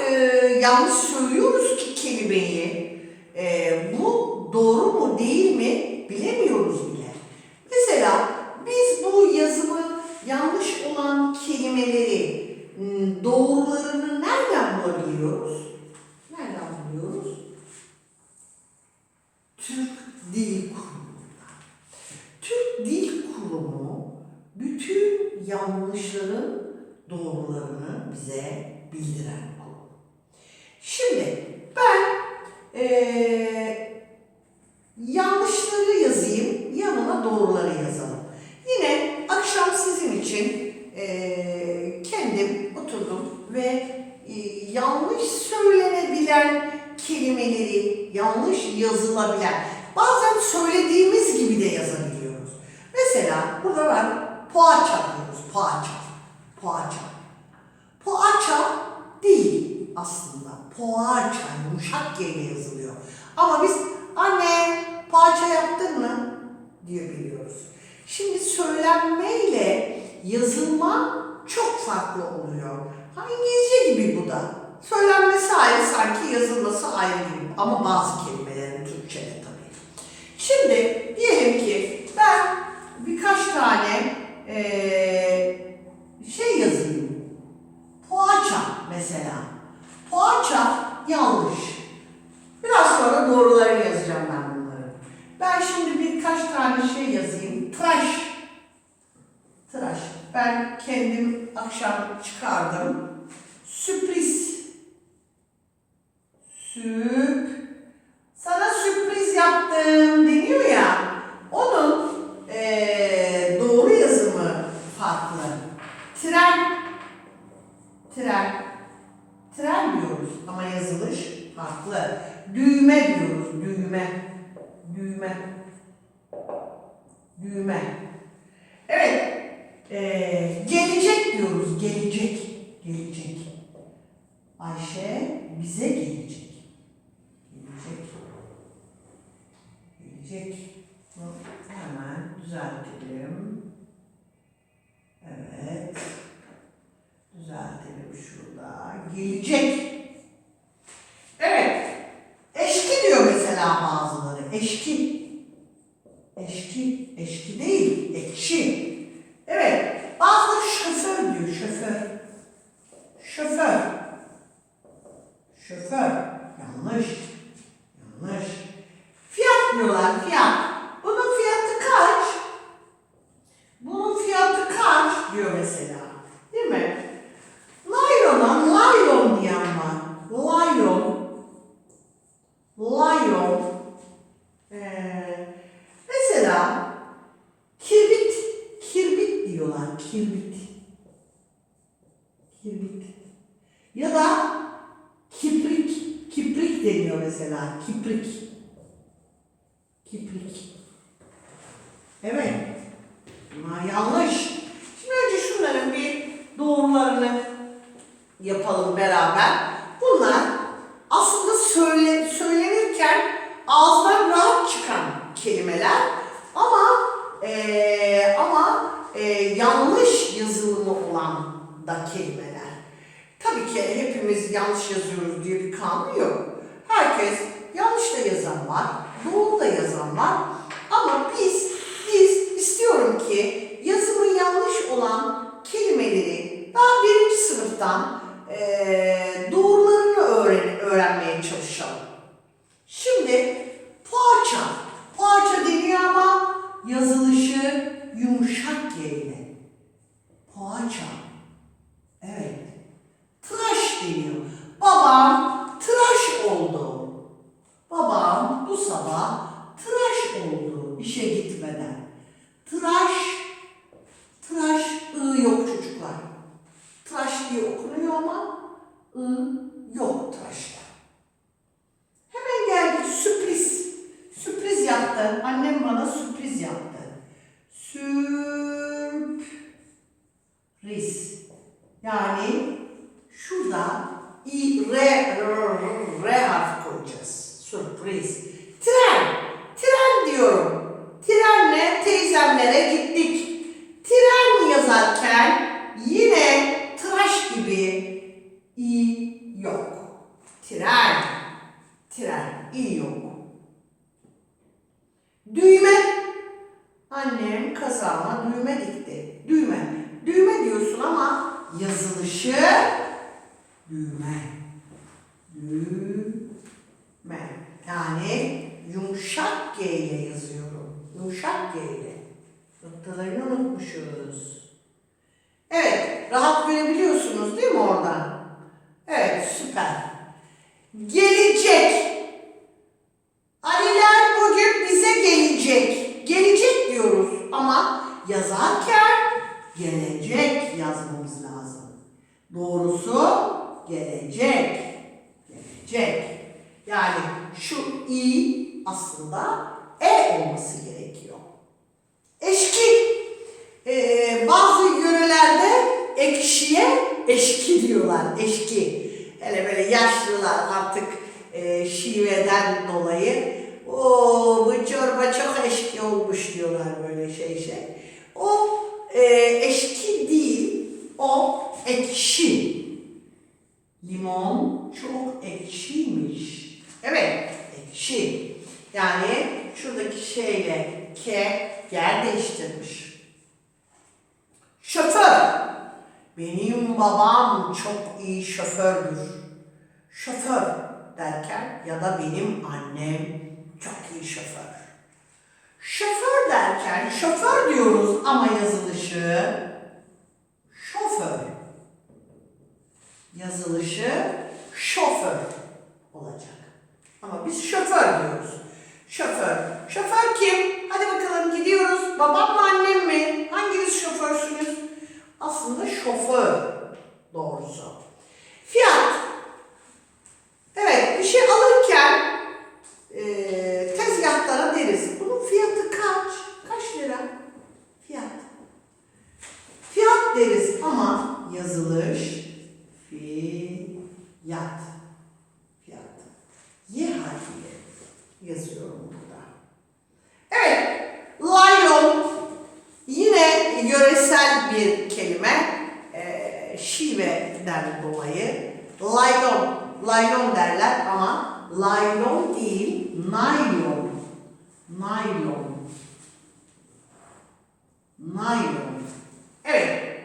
e, yanlış söylüyoruz ki kelimeyi. E, bu doğru mu değil mi bilemiyoruz bile. Mesela biz bu yazımı yanlış olan kelimeleri m, doğrularını nereden bulabiliyoruz? Nereden buluyoruz? Türk Dil Kurumu'ndan. Türk Dil Kurumu bütün yanlışların doğrularını bize bildiren kurum. Şimdi ben eee, yanlışları yazayım, yanına doğruları yazalım. Yine akşam sizin için eee, kendim oturdum ve eee, yanlış söylenebilen kelimeleri, yanlış yazılabilen, bazen söylediğimiz gibi de yazabiliyoruz. Mesela burada ben poğaça diyoruz, poğaça, poğaça. Poğaça değil aslında. Poğaça yumuşak G ile yazılıyor. Ama biz anne poğaça yaptın mı diye biliyoruz. Şimdi söylenmeyle yazılma çok farklı oluyor. Ha İngilizce gibi bu da. Söylenmesi ayrı sanki yazılması ayrı gibi. Ama bazı kelimelerin Türkçe'de tabii. Şimdi diyelim ki ben birkaç tane eee, şey yazayım. Poğaça mesela. Poğaça yanlış. Biraz sonra doğrularını yazacağım ben bunları. Ben şimdi birkaç tane şey yazayım. Tıraş. Tıraş. Ben kendim akşam çıkardım. Sürpriz. Süp. Sana sürpriz yaptım deniyor ya. Onun eee, doğru yazımı farklı. Tren. Tren. Tren diyoruz ama yazılış farklı. Düğme diyoruz. Düğme. Düğme. Düğme. Evet. eee, gelecek diyoruz. Gelecek. Gelecek. Ayşe bize gelecek. Gelecek. Gelecek. Hemen düzeltelim. Evet. Düzeltelim şurada. Gelecek. Evet. Eşki diyor mesela bazıları. Eşki. Eşki. Eşki değil. Ekşi. Evet. Bazıları şoför diyor. Şoför. Şoför. Şoför. Yanlış. Yanlış. Fiyat diyorlar. Fiyat. Bunun fiyatı kaç? Bunun fiyatı kaç diyor mesela. Değil mi? Laylona laylon diyen var. Laylon. Laylon. Ee, mesela kirbit. Kirbit diyorlar. Kirbit. Kirbit. Ya da kiprik. Kiprik deniyor mesela. Kiprik. Kiprik. Evet. Bunlar yanlış. Şimdi önce şunların bir doğrularını yapalım beraber. Bunlar aslında söyle, söylenirken ağızdan rahat çıkan kelimeler ama eee, ama eee, yanlış yazılımı olan da kelimeler. Tabii ki hepimiz yanlış yazıyoruz diye bir kanun yok. Herkes yanlış da yazan var, doğru da yazan var. Ama biz, biz istiyorum ki yazımı yanlış olan kelimeleri daha birinci sınıftan eee doğrularını öğren öğrenmeye çalışalım. Şimdi poğaça. Poğaça deniyor ama yazılışı yumuşak yerine. Poğaça. Evet. Tıraş deniyor. Babam tıraş oldu. Babam bu sabah tıraş oldu işe gitmeden. Tıraş, tıraş ı yok çocuklar. Tıraş diye okunuyor ama ı yok tıraşta. Hemen geldi sürpriz. Sürpriz yaptı. Annem bana sürpriz yaptı. Sürpriz. Yani şurada i, r, r, r harfi koyacağız. Sürpriz. Tren. Tren diyorum. Trenle teyzemlere gittik. Tren yazarken yine tıraş gibi i yok. Tren. Tren. i yok. Düğme. Annem kazağıma düğme dikti. Düğme. Düğme diyorsun ama yazılışı düğme. Düğme. Yani yumuşak G ile yazıyorum. Yumuşak G ile. Noktalarını unutmuşuz. Evet, rahat görebiliyorsunuz değil mi oradan? Evet, süper. Gelecek. Aliler bugün bize gelecek. Gelecek diyoruz ama yazarken gelecek yazmamız lazım. Doğrusu gelecek. Gelecek. Yani şu i aslında e olması gerekiyor. Eşki. Ee, bazı yörelerde ekşiye eşki diyorlar. Eşki. Hele böyle yaşlılar artık e, şiveden dolayı o bu çorba çok eşki olmuş diyorlar böyle şey şey. O e, eşki değil, o ekşi. Limon çok ekşiymiş. Evet, ekşi. Yani şuradaki şeyle K yer değiştirmiş. Şoför. Benim babam çok iyi şofördür. Şoför derken ya da benim annem çok iyi şoför. Şoför derken şoför diyoruz ama yazılışı şoför. Yazılışı şoför olacak. Ama biz şoför diyoruz. Şoför. Şoför kim? Hadi bakalım gidiyoruz. Babam mı annem mi? Hanginiz şoförsünüz? Aslında şoför doğrusu. Fiyat. Evet bir şey alırken eee tezgahlara deriz. Bunun fiyatı kaç? Kaç lira? Fiyat. Fiyat deriz ama yazılış fiyat. Fiyat. Y harfiyle yazıyorum burada. Evet. Laylon yine yöresel bir kelime. Eee şiveden dolayı laylon, laylon derler ama laylon değil, naylon. Naylon. Naylon. Evet.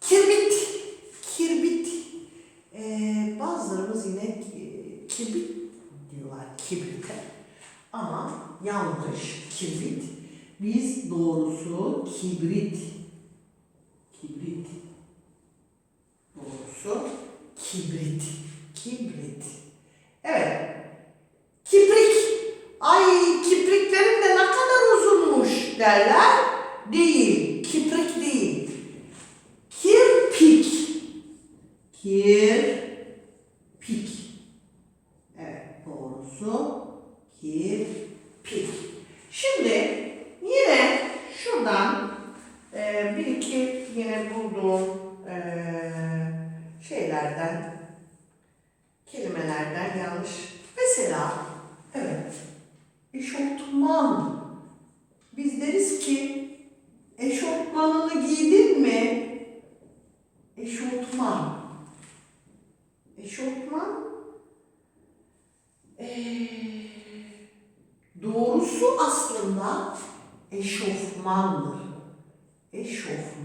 Kirbit. Kirbit. Ee, bazılarımız yine ki- kirbit diyorlar kibrite. Ama yanlış. Kirbit. Biz doğrusu kibrit. Kibrit. Doğrusu kibrit. Kibrit. Evet. Kibrik. Ay kipriklerin de ne kadar uzunmuş derler. Değil. Kiprik değil. Kirpik. Kirpik. Evet doğrusu kirpik. Şimdi yine şuradan e, bir iki yine bulduğum e, şeylerden kelimelerden yanlış. Mesela evet eşofman. Biz deriz ki eşofmanını giydin mi? Eşofman. Eşofman ee, doğrusu aslında eşofmandır. Eşofman.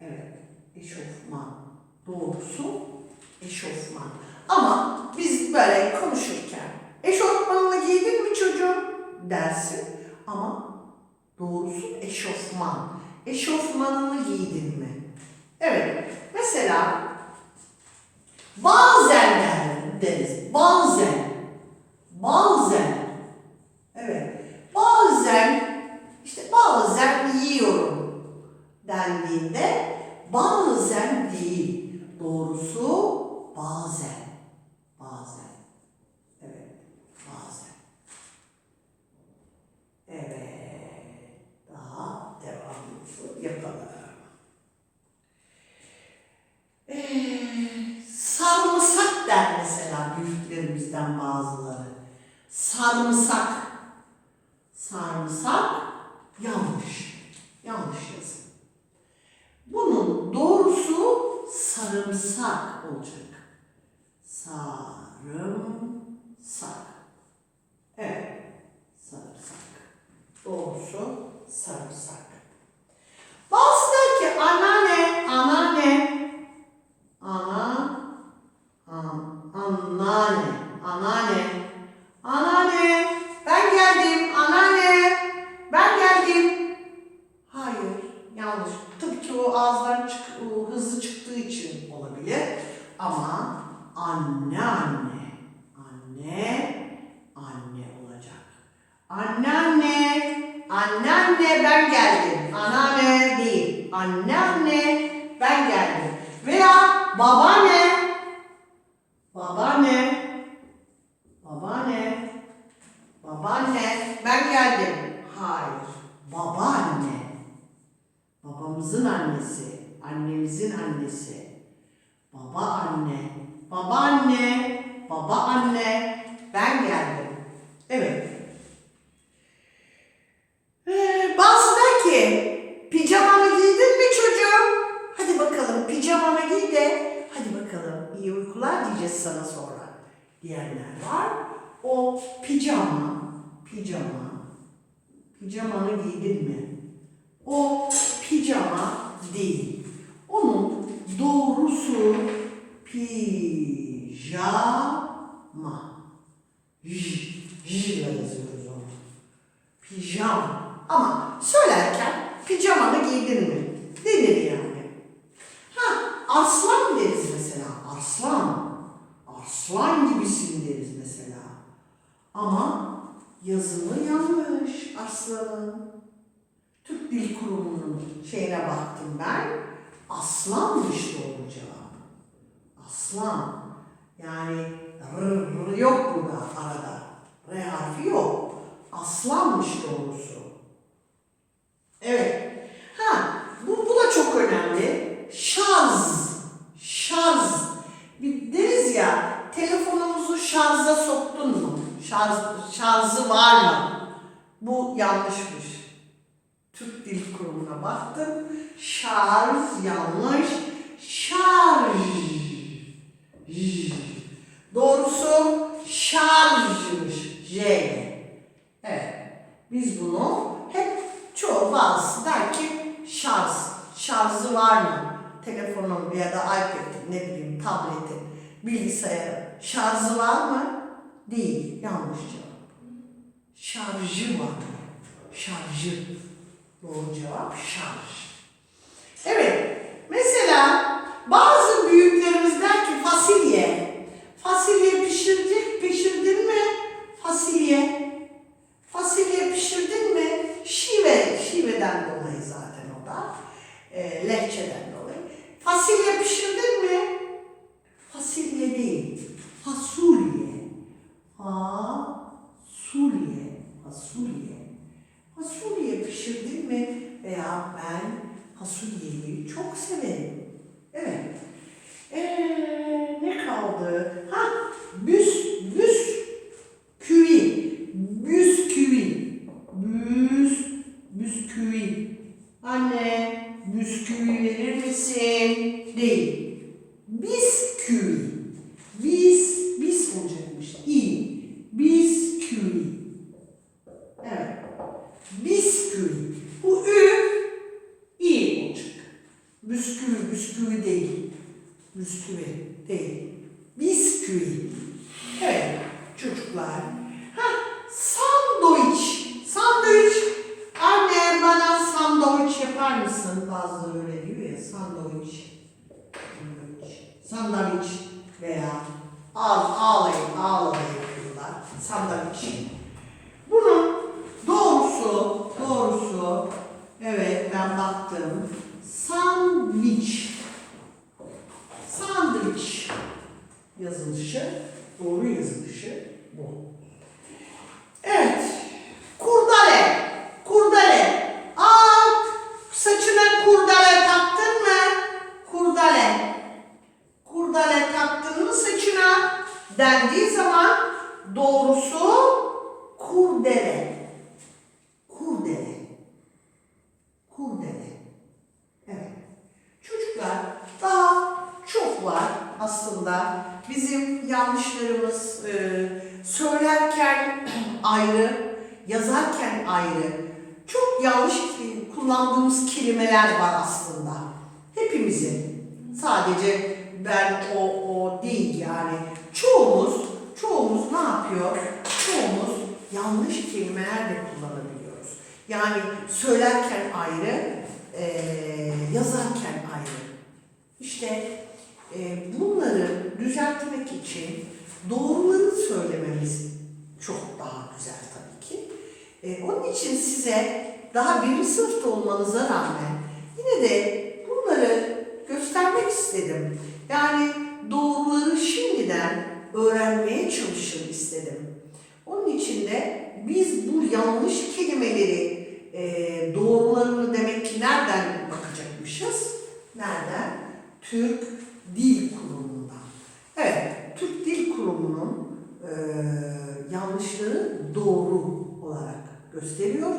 Evet, eşofman. Doğrusu eşofman. Ama biz böyle konuşurken eşofmanını giydin mi çocuğum dersin ama doğrusu eşofman. Eşofmanını giydin mi? Evet. Mesela bazen der- deriz. Bazen. Bazen. Evet. Bazen işte bazen dendiğinde bazen değil. Doğrusu bazen. Bazen. Evet. Bazen. Evet. Daha devamlı yapalım. büyüklerimizden bazıları. Sarımsak. Sarımsak yanlış. Yanlış yazın. Bunun doğrusu sarımsak olacak. Sarımsak. Evet. Sarımsak. Doğrusu sarımsak. Bazı der ki anneanne, anneanne, ana, an, anneanne, anneanne, anneanne, ben geldim, anneanne, ben geldim. Hayır, yanlış. Tabii ki o ağızdan çık, o hızlı çıktığı için Yeah. Babaanne, baba anne ben geldim. Evet. Ee, bazı der ki pijamanı giydin mi çocuğum? Hadi bakalım pijamanı giy de hadi bakalım iyi uykular diyeceğiz sana sonra diyenler var. O pijama, pijama, pijamanı giydin mi? O pijama değil. Onun doğrusu pijama. J, J ile yazıyoruz onu. Pijama. Ama söylerken pijamanı giydin mi? Denir yani. Ha, aslan deriz mesela. Aslan. Aslan gibisin deriz mesela. Ama yazımı yanlış aslanın. Türk Dil Kurumu'nun şeyine baktım ben. Aslanmış doğru cevap. Aslan. Yani r, r yok burada arada. R harfi yok. Aslanmış doğrusu. Evet. Ha, bu, bu da çok önemli. Şarj. Şarj. Bir deriz ya, telefonumuzu şarja soktun mu? Şarj, şarjı var mı? Bu yanlışmış. Türk Dil Kurumu'na baktım. Şarj yanlış. Şarj. J. Doğrusu şarjmış. J. Evet. Biz bunu hep çoğu bazısı der ki şarj. Şarjı var mı? Telefonun ya da iPad'in ne bileyim tabletin, bilgisayarın şarjı var mı? Değil. Yanlış cevap. Şarjı var. Şarjı. Doğru cevap şarj. Evet. Mesela bazı büyüklerimiz der ki fasulye. Fasulye pişirdin, pişirdin mi? Fasulye pişirdin mi? Şive, şiveden dolayı zaten o da. Lehçeden dolayı. Fasulye pişirdin mi? Fasulye değil. Fasulye. Fasulye. Fasulye. Fasulye pişirdin mi? Veya ben fasulyeyi çok severim. Evet. Ee, ne kaldı? Ha, büs, büs, küvi, bisküvi, büs, bisküvi. Anne, bisküvi verir misin? Değil. Bisküvi. Bis, bis olacakmış. İ. Bisküvi. Evet. Bisküvi. Bu ü iyi olacak. Bisküvi, bisküvi değil. Bisküvi değil. Bisküvi. Evet çocuklar. Ha, sandviç. Sandviç. Anne bana sandviç mısın? Bazıları öyle diyor ya sandviç. Sandviç. Sandviç veya ağ, ağlayın, ağlayın yapıyorlar. Sandviç. Bunun doğrusu, doğrusu, evet ben baktım. Sandviç. Sandviç yazılışı, doğru yazılışı bu. Evet. Kurdele. Saçına kurdele taktın mı? Kurdele. Kurdele taktın mı saçına? dendiği zaman doğrusu kurdele. Kurdele. Kurdele. Evet. Çocuklar daha çok var aslında. Bizim yanlışlarımız e, söylerken ayrı, yazarken ayrı. Çok yanlış ki- kullandığımız kelimeler var aslında. Hepimizin. Sadece ben o o değil yani. Çoğumuz, çoğumuz ne yapıyor? Çoğumuz yanlış kelimeler de kullanabiliyoruz. Yani söylerken ayrı, eee, yazarken ayrı. İşte e, bunları düzeltmek için doğruları söylememiz çok daha güzel tabii ki. E, onun için size daha birinci sınıfta olmanıza rağmen yine de bunları göstermek istedim. Yani doğruları şimdiden öğrenmeye çalışın istedim. Onun için de biz bu yanlış kelimeleri e, doğrularını demek ki nereden bakacakmışız? Nereden? Türk Dil Kurumu'ndan. Evet, Türk Dil Kurumu'nun e, yanlışları doğru olarak gösteriyor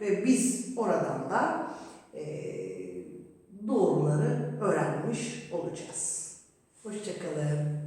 ve biz oradan da e, doğruları öğrenmiş olacağız. Hoşçakalın.